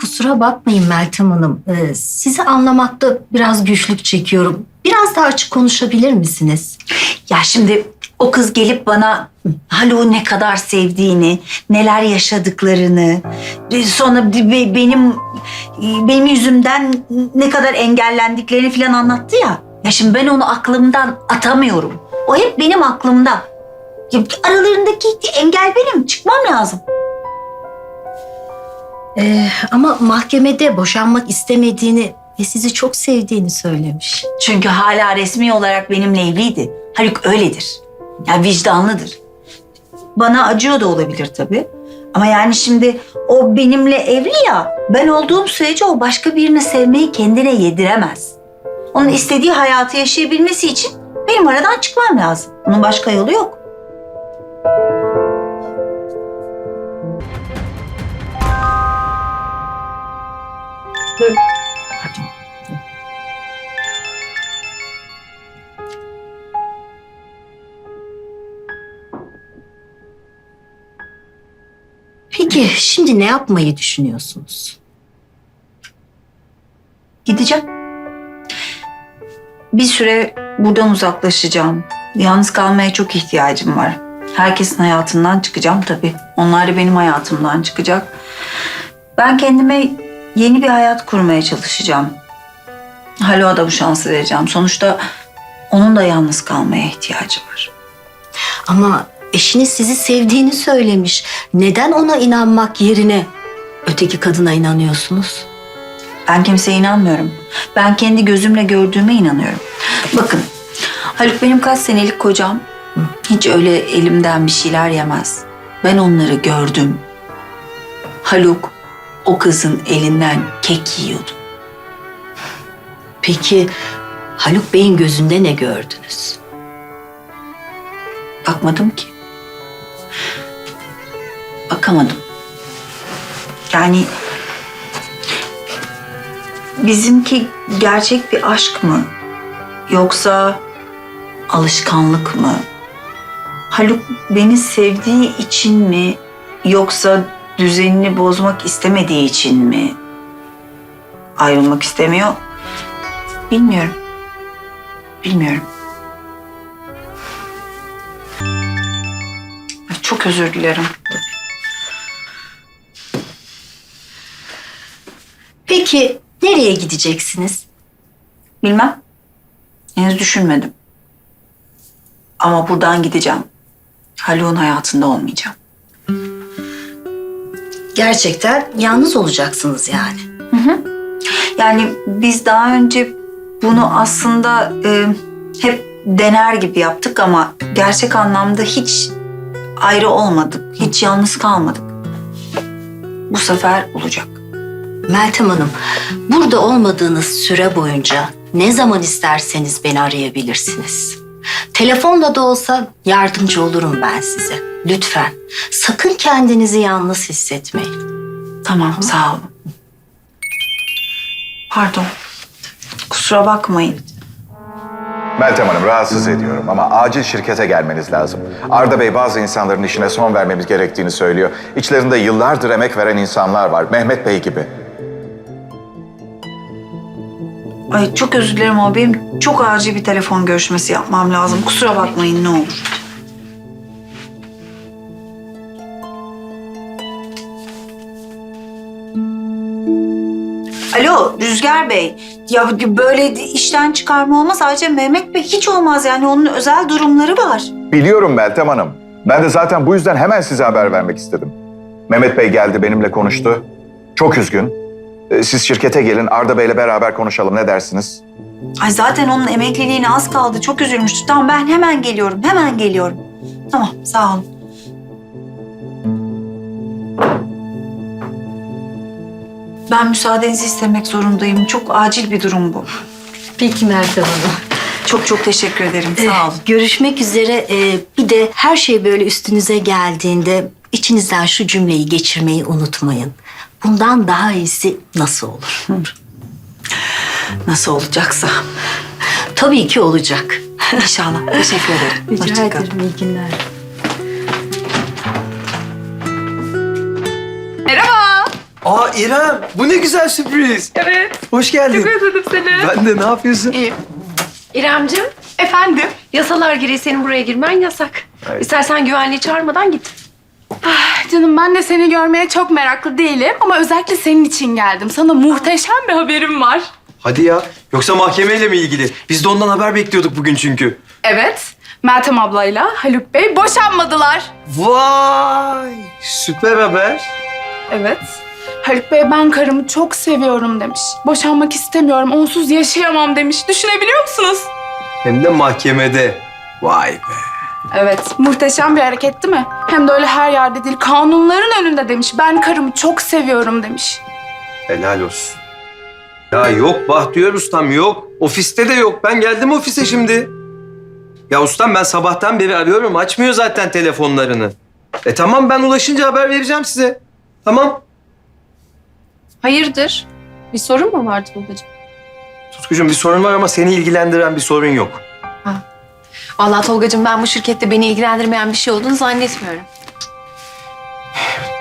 Kusura bakmayın Meltem Hanım. Ee, sizi anlamakta biraz güçlük çekiyorum. Biraz daha açık konuşabilir misiniz? Ya şimdi o kız gelip bana Haluk'u ne kadar sevdiğini, neler yaşadıklarını, e, sonra be- benim benim yüzümden ne kadar engellendiklerini falan anlattı ya. Ya şimdi ben onu aklımdan atamıyorum. O hep benim aklımda. Aralarındaki engel benim. Çıkmam lazım. Ee, ama mahkemede boşanmak istemediğini ve sizi çok sevdiğini söylemiş. Çünkü hala resmi olarak benimle evliydi. Haluk öyledir. Ya vicdanlıdır. Bana acıyor da olabilir tabii. Ama yani şimdi o benimle evli ya. Ben olduğum sürece o başka birini sevmeyi kendine yediremez. Onun istediği hayatı yaşayabilmesi için benim aradan çıkmam lazım. Bunun başka yolu yok. Pardon. Peki şimdi ne yapmayı düşünüyorsunuz? Gideceğim. Bir süre buradan uzaklaşacağım. Yalnız kalmaya çok ihtiyacım var. Herkesin hayatından çıkacağım tabii. Onlar da benim hayatımdan çıkacak. Ben kendime yeni bir hayat kurmaya çalışacağım. Haluk'a da bu şansı vereceğim. Sonuçta onun da yalnız kalmaya ihtiyacı var. Ama eşiniz sizi sevdiğini söylemiş. Neden ona inanmak yerine öteki kadına inanıyorsunuz? Ben kimseye inanmıyorum. Ben kendi gözümle gördüğüme inanıyorum. Bakın, Haluk benim kaç senelik kocam. Hiç öyle elimden bir şeyler yemez. Ben onları gördüm. Haluk o kızın elinden kek yiyordu. Peki Haluk Bey'in gözünde ne gördünüz? Bakmadım ki. Bakamadım. Yani bizimki gerçek bir aşk mı? Yoksa alışkanlık mı? Haluk beni sevdiği için mi? Yoksa düzenini bozmak istemediği için mi? Ayrılmak istemiyor. Bilmiyorum. Bilmiyorum. Çok özür dilerim. Peki nereye gideceksiniz? Bilmem. Henüz düşünmedim. Ama buradan gideceğim. Haluk'un hayatında olmayacağım. Gerçekten yalnız olacaksınız yani. Yani biz daha önce bunu aslında e, hep dener gibi yaptık ama gerçek anlamda hiç ayrı olmadık. Hiç yalnız kalmadık. Bu sefer olacak. Meltem Hanım, burada olmadığınız süre boyunca ne zaman isterseniz beni arayabilirsiniz. Telefonla da olsa yardımcı olurum ben size. Lütfen sakın kendinizi yalnız hissetmeyin. Tamam, sağ olun. Pardon. Kusura bakmayın. Meltem Hanım rahatsız ediyorum ama acil şirkete gelmeniz lazım. Arda Bey bazı insanların işine son vermemiz gerektiğini söylüyor. İçlerinde yıllardır emek veren insanlar var. Mehmet Bey gibi. Ay çok özür dilerim ama benim çok acil bir telefon görüşmesi yapmam lazım. Kusura bakmayın ne olur. Alo Rüzgar Bey. Ya böyle işten çıkarma olmaz. Ayrıca Mehmet Bey hiç olmaz yani onun özel durumları var. Biliyorum Meltem Hanım. Ben de zaten bu yüzden hemen size haber vermek istedim. Mehmet Bey geldi benimle konuştu. Çok üzgün. Ee, Siz şirkete gelin Arda Bey'le beraber konuşalım ne dersiniz? Ay zaten onun emekliliğine az kaldı. Çok üzülmüştü. Tamam ben hemen geliyorum. Hemen geliyorum. Tamam sağ olun. Ben müsaadenizi istemek zorundayım. Çok acil bir durum bu. Peki Meltem Hanım. Çok çok teşekkür ederim. Sağ olun. Eh, Görüşmek üzere. Ee, bir de her şey böyle üstünüze geldiğinde içinizden şu cümleyi geçirmeyi unutmayın. Bundan daha iyisi nasıl olur? Nasıl olacaksa. Tabii ki olacak. İnşallah. Teşekkür ederim. Hoşça kalın. iyi günler. Merhaba. Aa İrem, bu ne güzel sürpriz. Evet. Hoş geldin. Çok özledim seni. Ben de ne yapıyorsun? İyi. İremcim. Efendim? Yasalar gereği senin buraya girmen yasak. Evet. İstersen güvenliği çağırmadan git. Ah, Canım ben de seni görmeye çok meraklı değilim ama özellikle senin için geldim. Sana muhteşem bir haberim var. Hadi ya. Yoksa mahkemeyle mi ilgili? Biz de ondan haber bekliyorduk bugün çünkü. Evet, Meltem ablayla Haluk Bey boşanmadılar. Vay! Süper haber. Evet. Haluk Bey ben karımı çok seviyorum demiş. Boşanmak istemiyorum, onsuz yaşayamam demiş. Düşünebiliyor musunuz? Hem de mahkemede. Vay be. Evet, muhteşem bir hareket değil mi? Hem de öyle her yerde değil, kanunların önünde demiş. Ben karımı çok seviyorum demiş. Helal olsun. Ya yok Bahtiyar ustam yok. Ofiste de yok. Ben geldim ofise şimdi. Ya ustam ben sabahtan beri arıyorum. Açmıyor zaten telefonlarını. E tamam ben ulaşınca haber vereceğim size. Tamam. Hayırdır? Bir sorun mu vardı babacığım? Tutkucuğum bir sorun var ama seni ilgilendiren bir sorun yok. Vallahi Tolgacığım ben bu şirkette beni ilgilendirmeyen bir şey olduğunu zannetmiyorum.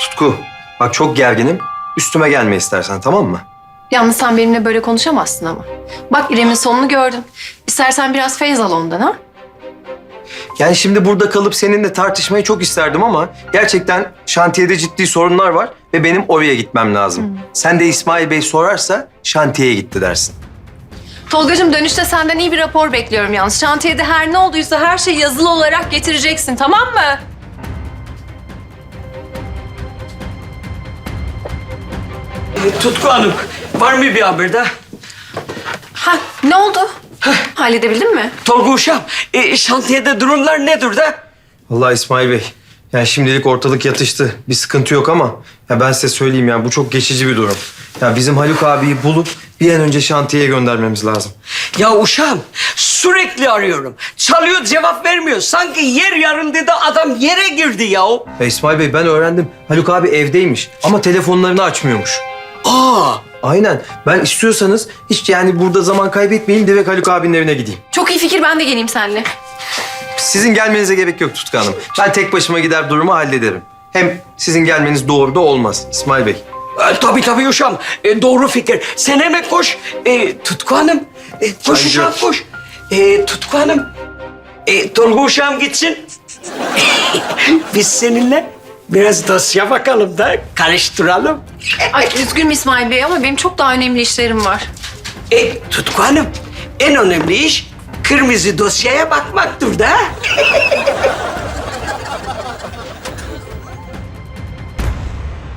Tutku bak çok gerginim. Üstüme gelme istersen tamam mı? Yalnız sen benimle böyle konuşamazsın ama. Bak İrem'in sonunu gördün. İstersen biraz feyz al ondan ha? Yani şimdi burada kalıp seninle tartışmayı çok isterdim ama gerçekten şantiyede ciddi sorunlar var ve benim oraya gitmem lazım. Sen de İsmail Bey sorarsa şantiyeye gitti dersin. Tolgacığım dönüşte senden iyi bir rapor bekliyorum yalnız. Şantiyede her ne olduysa her şeyi yazılı olarak getireceksin tamam mı? Tutku Hanım, var mı bir haber daha? Ha ne oldu? Halledebildin mi? Tolga Uşağım, e, şantiyede durumlar nedir de? Allah İsmail Bey. Yani şimdilik ortalık yatıştı. Bir sıkıntı yok ama ya ben size söyleyeyim yani bu çok geçici bir durum. Ya bizim Haluk abiyi bulup bir an önce şantiyeye göndermemiz lazım. Ya uşağım, sürekli arıyorum. Çalıyor, cevap vermiyor. Sanki yer yarıldı da adam yere girdi ya. Ya İsmail Bey ben öğrendim. Haluk abi evdeymiş ama telefonlarını açmıyormuş. Aa, Aynen. Ben istiyorsanız hiç yani burada zaman kaybetmeyeyim direkt Haluk abinin evine gideyim. Çok iyi fikir ben de geleyim seninle. Sizin gelmenize gerek yok Tutku Hanım. Ben tek başıma gider durumu hallederim. Hem sizin gelmeniz doğru da olmaz İsmail Bey. E, tabii tabii uşağım. E, doğru fikir. Sen hemen koş. E, Tutku Hanım, e, koş uşağım koş. E, Tutku Hanım, e, Tolga uşağım gitsin. Biz seninle biraz dosya bakalım da karıştıralım. Ay üzgünüm İsmail Bey ama benim çok daha önemli işlerim var. E, Tutku Hanım, en önemli iş kırmızı dosyaya bakmaktır da.